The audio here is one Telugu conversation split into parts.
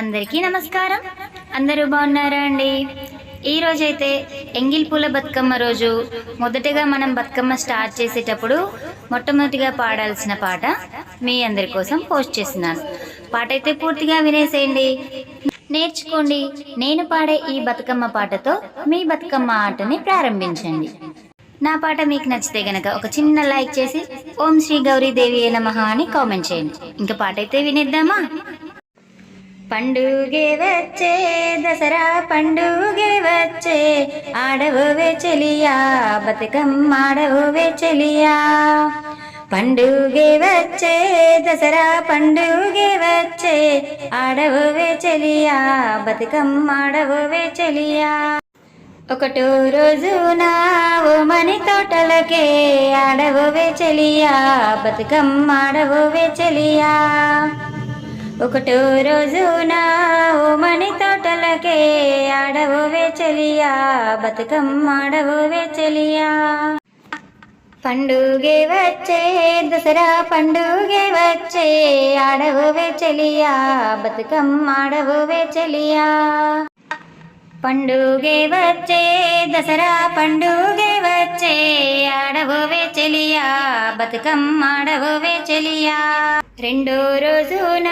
అందరికీ నమస్కారం. అందరూ బాగున్నారా అండి? ఈ రోజైతే ఎంగిల్ పూల బతుకమ్మ రోజు. మొదటగా మనం బతుకమ్మ స్టార్ట్ చేసేటప్పుడు మొట్టమొదటిగా పాడాల్సిన పాట మీ అందరి కోసం పోస్ట్ చేస్తున్నాను. పాట అయితే పూర్తిగా వినేసేయండి. నేర్చుకోండి. నేను పాడే ఈ బతుకమ్మ పాటతో మీ బతుకమ్మ ఆటని ప్రారంభించండి. నా పాట మీకు నచ్చితే గనక ఒక చిన్న లైక్ చేసి ఓం శ్రీ గౌరీదేవి నమః అని కామెంట్ చేయండి. ఇంకా పాట అయితే వినేద్దామా? పండుగే వచ్చే దసరా పండుగే వచ్చే ఆడవే చెలియా బతుకమ్మ ఆడవే చెలియా. పండుగే వచ్చే దసరా పండుగే వచ్చే ఆడవే చెలియా బతుకమ్మ ఆడవే చెలియా. ఒకటో రోజు నా ఓ మని తోటలకే ఆడవే చెలియా బతుకమ్మ ఆడవే చెలియా. ఒకటో రోజు నా ఓ మణి తోటలకే ఆడవు వేచలియా బతుకమ్మ ఆడవు వేచలియా. పండుగే వచ్చే దసరా పండుగే వచ్చే ఆడవు వేచలియా బతుకమ్మ ఆడవు వేచలియా. పండుగే వచ్చే దసరా పండుగే వచ్చే ఆడవోవే చెలియా బతుకమ్మ ఆడవోవే చెలియా. రెండో రోజున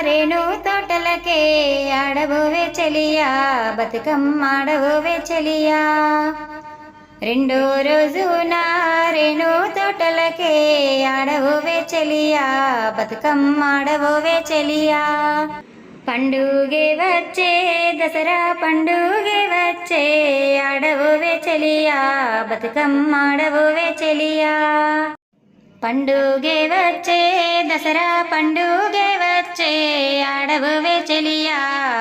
రేణు తోటలకే ఆడవోవే చెలియా బతుకమ్మ ఆడవోవే చెలియా. రెండో రోజున రేణు తోటలకే ఆడవోవే చెలియా బతుకమ్మ ఆడవోవే చెలియా. పండుగే వచ్చే దసరా పండుగే వచ్చే ఆడవోవే చెలియా బతుకమ్మ ఆడవోవే చెలియా పండుగే వచ్చే దసరా పండుగే వచ్చే ఆడవోవే చెలియా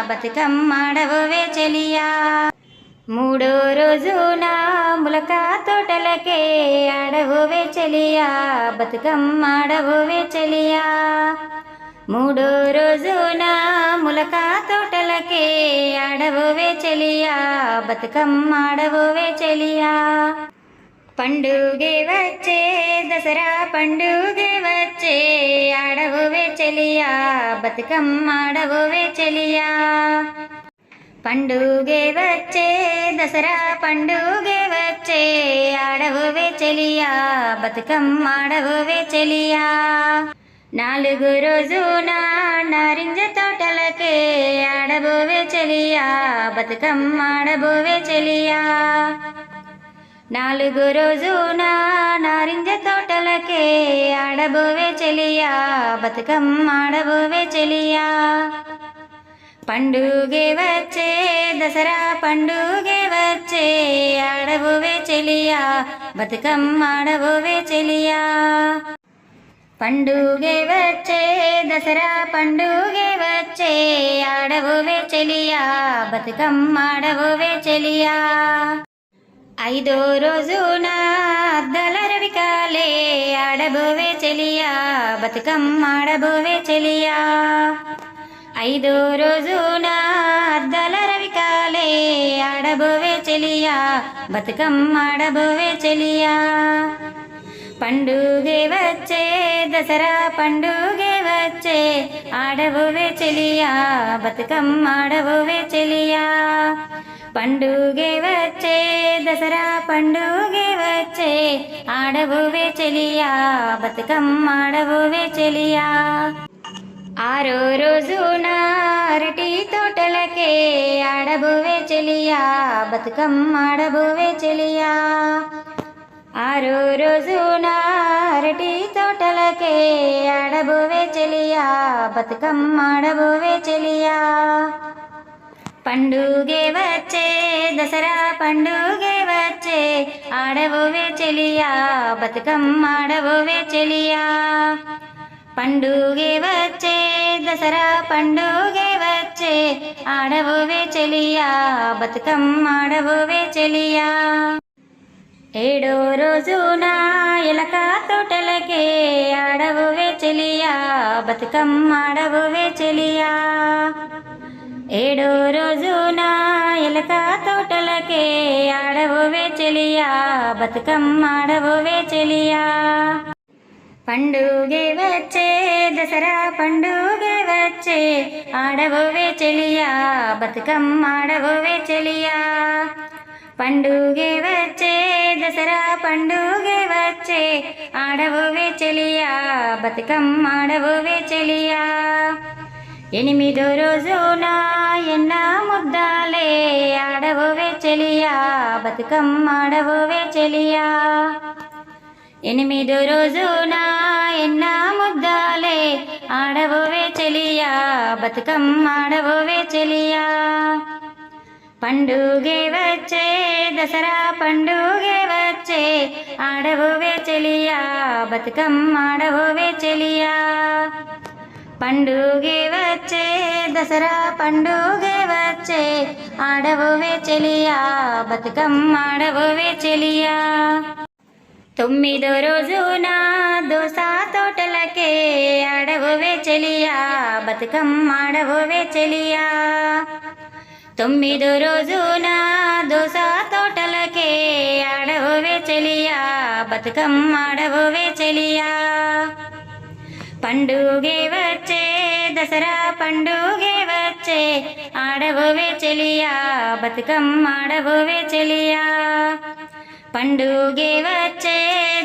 బతుకమ్మ ఆడవోవే చెలియా మూడో రోజున నా ములక తోటలకే ఆడవోవే చెలియా బతుకమ్మ ఆడవోవే చెలియా మూడో రోజున నా ములక తోటలకే ఆడవోవే చెలియా బతుకమ్మ ఆడవోవే చెలియా. పండుగే వచ్చే దసరా పండుగే వచ్చే ఆడవోవే చెలియా బతుకమ్మ ఆడవోవే చెలియా. పండుగే వచ్చే దసరా పండుగే వచ్చే ఆడవోవే చెలియా బతుకమ్మ ఆడవోవే చెలియా. నాలుగు రోజు నా నారింజ తోటలకే ఆడబోవే చెలియా బతుకమ్మ ఆడబోవే చెలియా. నాలుగు రోజు నా నారింజ తోటలకే ఆడబోవే చెలియా బతుకమ్మ ఆడబోవే చెలియా. పండుగే వచ్చే దసరా పండుగే వచ్చే ఆడబోవే చెలియా బతుకమ్మ ఆడబోవే చెలియా. పండుగే వచ్చే దసరా పండుగే వచ్చే ఆడబోవే చెలియా బతుకమ్మ ఆడబోవే చెలియా. ఐదో రోజు నా అద్దల రవికాలే ఆడబోవే చెలియా బతుకమ్మ ఆడబోవే చెలియా. ఐదో రోజు నా అద్దల రవికాలే ఆడబోవే చెలియా బతుకమ్మ ఆడబోవే చెలియా. పండుగే వచ్చే దసరా పండుగే వచ్చే ఆడవువే చెలియా బతుకమ్మ ఆడవువే చెలియా. పండుగే వచ్చే దసరా పండుగే వచ్చే ఆడవువే చెలియా బతుకమ్మ ఆడవువే చెలియా. ఆరో రోజు నా అరటి తోటలకే ఆడబోవే చెలియా బతుకమ్మ ఆడబోవే చెలియా. ఆరో రోజు నారటి తోటలకే అడబోవే చెలియా బతుకమ్మ అడబోవే చెలియా. పండుగే వచ్చే దసరా పండుగే వచ్చే ఆడబోవే చెలియా బతుకమ్మ ఆడబోవే చెలియా. పండుగే వచ్చే దసరా పండుగే వచ్చే ఆడబోవే చెలియా బతుకమ్మ ఆడబోవే చెలియా. ఏడో రోజు నా ఎలక తోటలకే ఆడబోవే చెలియా బతుకమ్మ ఆడబోవే చెలియా. ఏడో రోజు నా ఎలక తోటలకే ఆడబోవే చెలియా బతుకమ్మ ఆడబోవే చెలియా. పండుగే వచ్చే దసరా పండుగే వచ్చే ఆడవోవే చెలియా బతుకమ్మ ఆడవోవే చెలియా. పండుగే వచ్చే పండుగే వచ్చే ఆడవోవే చెలియా బతుకమ్మ ఆడవోవే చెలియా. ఎనిమిదో రోజున ఎన్న ముద్దాలే ఆడవోవే చెలియా బతుకమ్మ ఆడవోవే చెలియా. ఎనిమిదో రోజున ఎన్న ముద్దాలే ఆడవోవే చెలియా బతుకమ్మ ఆడవోవే చెలియా. పండుగే వచ్చే దసరా పండుగే వచ్చే ఆడవోవే చెలియా బతుకమ్మ ఆడవోవే చెలియా. పండుగే వచ్చే దసరా పండుగే వచ్చే ఆడవోవే చెలియా బతుకమ్మ ఆడవోవే చెలియా. తొమ్మిదో రోజున దోస తోటలకే ఆడవోవే చెలియా బతుకమ్మ ఆడవోవే చెలియా. తొమ్మిదో రోజున దోస తోటలకే ఆడవోవే చెలియా బతుకమ్మ ఆడవోవే చెలియా పండుగే వచ్చే దసరా పండుగే వచ్చే ఆడవోవే చెలియా బతుకమ్మ ఆడవోవే చెలియా పండుగే వచ్చే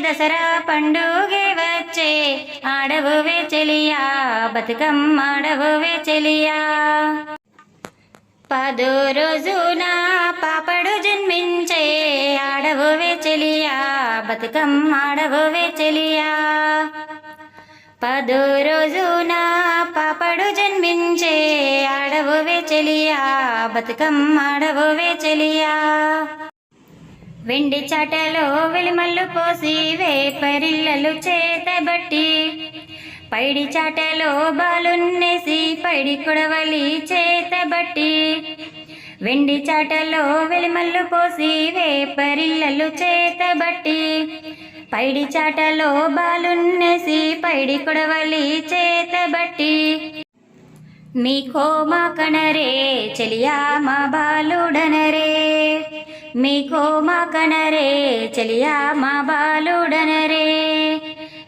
దసరా పండుగే వచ్చే ఆడవోవే చెలియా బతుకమ్మ ఆడవోవే చెలియా పదో రోజున పాపడు జన్మించే ఆడవు వెచలియా బతుకమ్మ ఆడవు వెచలియా పదో రోజున పాపడు జన్మించే ఆడవు వెచలియా బతుకమ్మ ఆడవు వెచలియా వెండి చాటలో వెలిమల్లు పోసి వేపరిల్లలు చేతబట్టి పైడి చాటలో బాలున్నేసి పైడి కొడవలి చేతబట్టి వెండి చాటలో వెలిమల్లు పోసి వేపరిల్లలు చేతబట్టి పైడి చాటలో బాలున్నేసి పైడి కొడవలి చేతబట్టి మీకో మా కనరే చెలియా మా బాలుడనరే. మీకో మా కనరే చెలియా మా బాలుడనరే.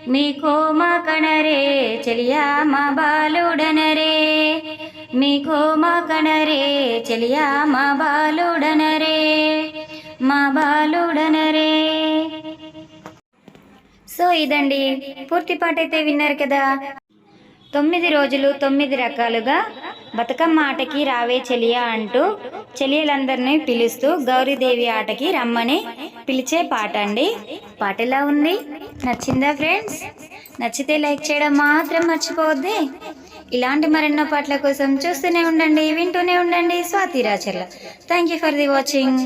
మీకో మా కణరే చెలియా మా బాలుడనరే. మీకో మా కణరే చెలియా మా బాలుడనరే. మా బాలుడనరే. సో ఇదండి. పూర్తి పాట అయితే విన్నారు కదా. తొమ్మిది రోజులు తొమ్మిది రకాలుగా బతుకమ్మ ఆటకి రావే చెలియా అంటూ చెలియలందరినీ పిలుస్తూ గౌరీదేవి ఆటకి రమ్మని పిలిచే పాట అండి. పాట ఎలా ఉంది? నచ్చిందా ఫ్రెండ్స్? నచ్చితే లైక్ చేయడం మాత్రం మర్చిపోవద్దే. ఇలాంటి మరెన్నో పాటల కోసం చూస్తూనే ఉండండి వింటూనే ఉండండి. Swathi Racharla thank you for the watching